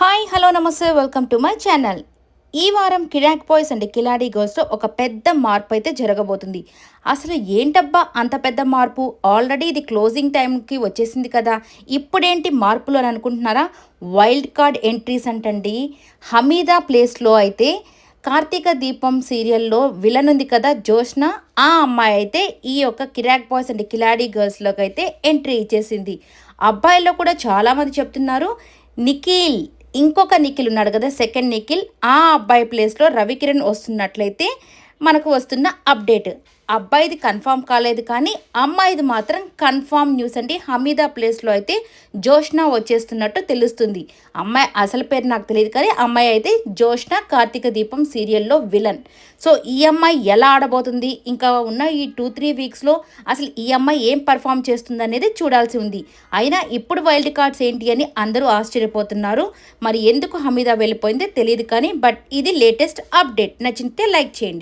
Hi hello నమస్తే welcome to my channel. ఈ వారం కిరాక్ బాయ్స్ అండ్ కిలాడీ గర్ల్స్లో ఒక పెద్ద మార్పు అయితే జరగబోతుంది. అసలు ఏంటబ్బా అంత పెద్ద మార్పు? ఆల్రెడీ ఇది క్లోజింగ్ టైంకి వచ్చేసింది కదా. ఇప్పుడేంటి మార్పులు అని అనుకుంటున్నారా? వైల్డ్ కార్డ్ ఎంట్రీస్ అంటండి. హమీదా ప్లేస్లో అయితే కార్తీక దీపం సీరియల్లో విలన్ ఉంది కదా జోష్న. ఆ అమ్మాయి అయితే ఈ యొక్క కిరాక్ బాయ్స్ అండ్ కిలాడీ గర్ల్స్లోకి అయితే ఎంట్రీ ఇచ్చేసింది. అబ్బాయిల్లో కూడా చాలామంది చెప్తున్నారు నిఖిల్ ఇంకొక నిఖిల్ ఉన్నాడు కదా సెకండ్ నిఖిల్. ఆ అబ్బాయి ప్లేస్లో రవికిరణ్ వస్తున్నట్లయితే మనకు వస్తున్న అప్డేట్ అబ్బాయిది కన్ఫామ్ కాలేదు కానీ అమ్మాయిది మాత్రం కన్ఫామ్ న్యూస్ అండి. హమీదా ప్లేస్లో అయితే జోష్న వచ్చేస్తున్నట్టు తెలుస్తుంది. అమ్మాయి అసలు పేరు నాకు తెలియదు కానీ అమ్మాయి అయితే జోష్న కార్తీక దీపం సీరియల్లో విలన్. సో ఈ అమ్మాయి ఎలా ఆడబోతుంది? ఇంకా ఉన్న ఈ టూ త్రీ వీక్స్లో అసలు ఈ అమ్మాయి ఏం పర్ఫామ్ చేస్తుంది అనేది చూడాల్సి ఉంది. అయినా ఇప్పుడు వైల్డ్ కార్డ్స్ ఏంటి అని అందరూ ఆశ్చర్యపోతున్నారు. మరి ఎందుకు హమీదా వెళ్ళిపోయిందో తెలియదు కానీ బట్ ఇది లేటెస్ట్ అప్డేట్. నచ్చితే లైక్ చేయండి.